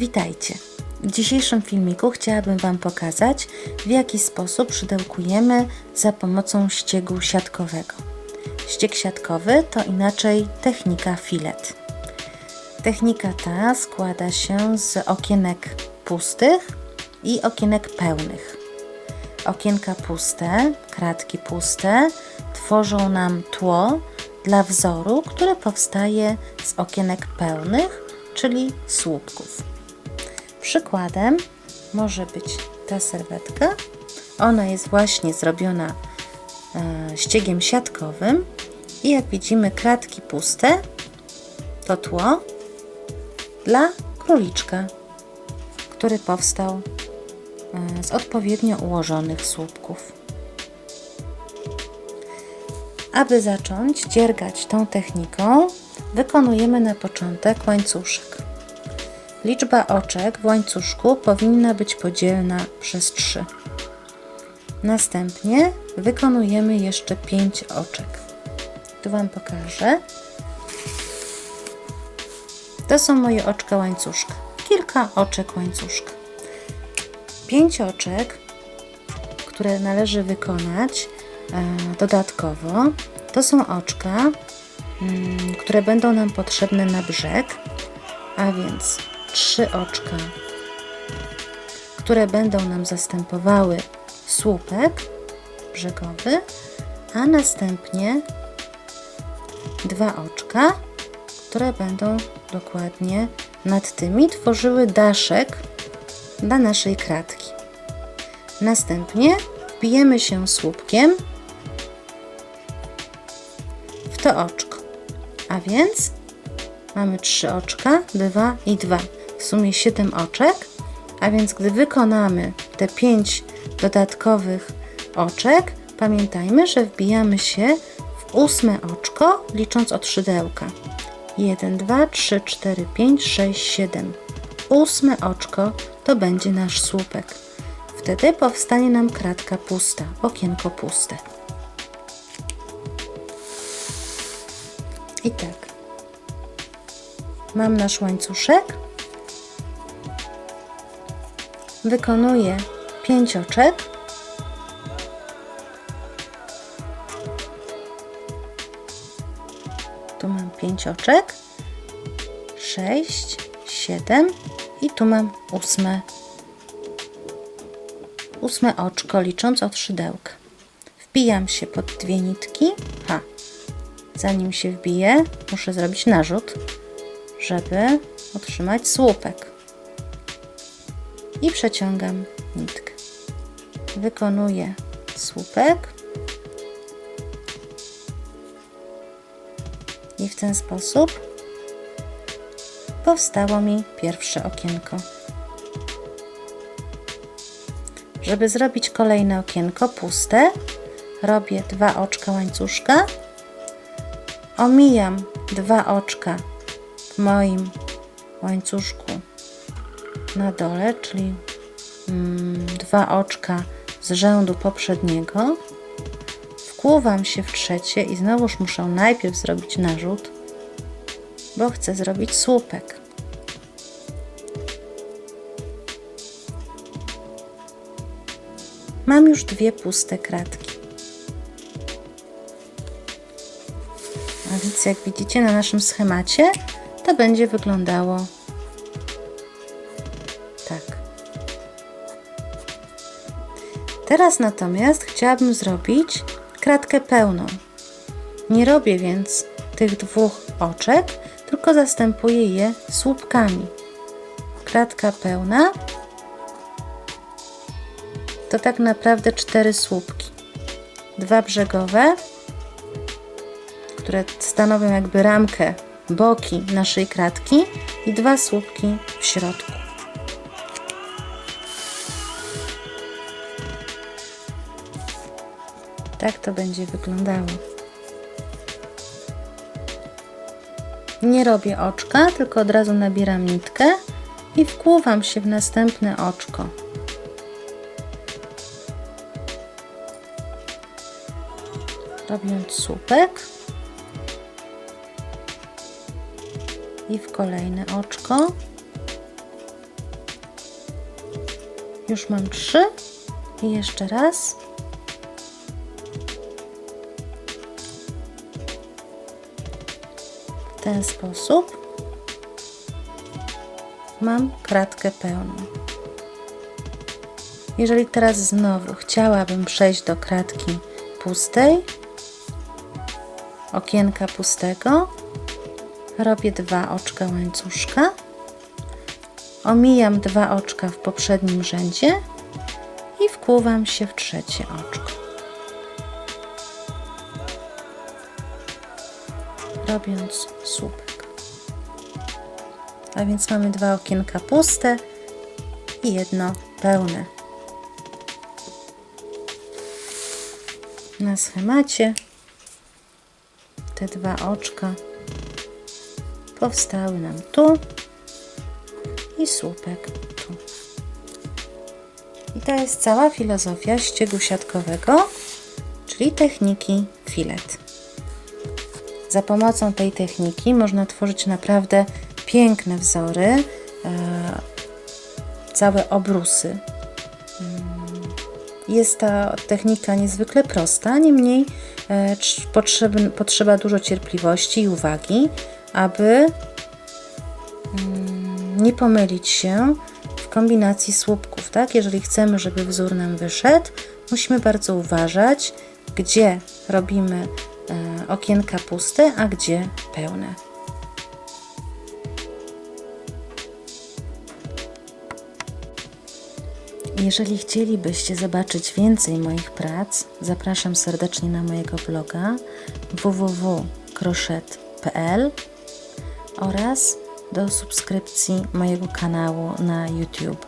Witajcie! W dzisiejszym filmiku chciałabym Wam pokazać, w jaki sposób szydełkujemy za pomocą ściegu siatkowego. Ścieg siatkowy to inaczej technika filet. Technika ta składa się z okienek pustych i okienek pełnych. Okienka puste, kratki puste tworzą nam tło dla wzoru, które powstaje z okienek pełnych, czyli słupków. Przykładem może być ta serwetka. Ona jest właśnie zrobiona e, ściegiem siatkowym i jak widzimy kratki puste to tło dla króliczka, który powstał e, z odpowiednio ułożonych słupków. Aby zacząć dziergać tą techniką, wykonujemy na początek łańcuszek. Liczba oczek w łańcuszku powinna być podzielna przez 3. Następnie wykonujemy jeszcze 5 oczek. Tu Wam pokażę. To są moje oczka łańcuszka. Kilka oczek łańcuszka. 5 oczek, które należy wykonać e, dodatkowo, to są oczka, mm, które będą nam potrzebne na brzeg, a więc trzy oczka, które będą nam zastępowały słupek brzegowy, a następnie dwa oczka, które będą dokładnie nad tymi tworzyły daszek dla naszej kratki. Następnie wbijemy się słupkiem w to oczko, a więc mamy trzy oczka, dwa i dwa w sumie 7 oczek, a więc gdy wykonamy te 5 dodatkowych oczek, pamiętajmy, że wbijamy się w ósme oczko, licząc od szydełka. 1, 2, 3, 4, 5, 6, 7. Ósme oczko to będzie nasz słupek. Wtedy powstanie nam kratka pusta, okienko puste. I tak. Mam nasz łańcuszek wykonuję 5 oczek. Tu mam 5 oczek, 6, 7 i tu mam ósme, ósme oczko, licząc od szydełka. Wbijam się pod dwie nitki. Ha, zanim się wbiję, muszę zrobić narzut, żeby otrzymać słupek i przeciągam nitkę. Wykonuję słupek i w ten sposób powstało mi pierwsze okienko. Żeby zrobić kolejne okienko puste, robię dwa oczka łańcuszka, omijam dwa oczka w moim łańcuszku na dole, czyli mm, dwa oczka z rzędu poprzedniego. Wkłuwam się w trzecie i znowuż muszę najpierw zrobić narzut, bo chcę zrobić słupek. Mam już dwie puste kratki. A więc jak widzicie na naszym schemacie, to będzie wyglądało Teraz natomiast chciałabym zrobić kratkę pełną. Nie robię więc tych dwóch oczek, tylko zastępuję je słupkami. Kratka pełna to tak naprawdę cztery słupki. Dwa brzegowe, które stanowią jakby ramkę, boki naszej kratki i dwa słupki w środku. Tak to będzie wyglądało. Nie robię oczka, tylko od razu nabieram nitkę i wkłuwam się w następne oczko. Robiąc słupek i w kolejne oczko Już mam trzy. I jeszcze raz. W ten sposób mam kratkę pełną. Jeżeli teraz znowu chciałabym przejść do kratki pustej, okienka pustego, robię dwa oczka łańcuszka, omijam dwa oczka w poprzednim rzędzie i wkłuwam się w trzecie oczko. Robiąc słupek. A więc mamy dwa okienka puste i jedno pełne. Na schemacie te dwa oczka powstały nam tu i słupek tu. I to jest cała filozofia ściegu siatkowego, czyli techniki filet. Za pomocą tej techniki można tworzyć naprawdę piękne wzory, e, całe obrusy. Mm, Jest ta technika niezwykle prosta, niemniej e, trz- potrzeb, potrzeba dużo cierpliwości i uwagi, aby mm, nie pomylić się w kombinacji słupków. Tak? Jeżeli chcemy, żeby wzór nam wyszedł, musimy bardzo uważać, gdzie robimy okienka puste, a gdzie pełne. Jeżeli chcielibyście zobaczyć więcej moich prac, zapraszam serdecznie na mojego bloga www.crochet.pl oraz do subskrypcji mojego kanału na YouTube.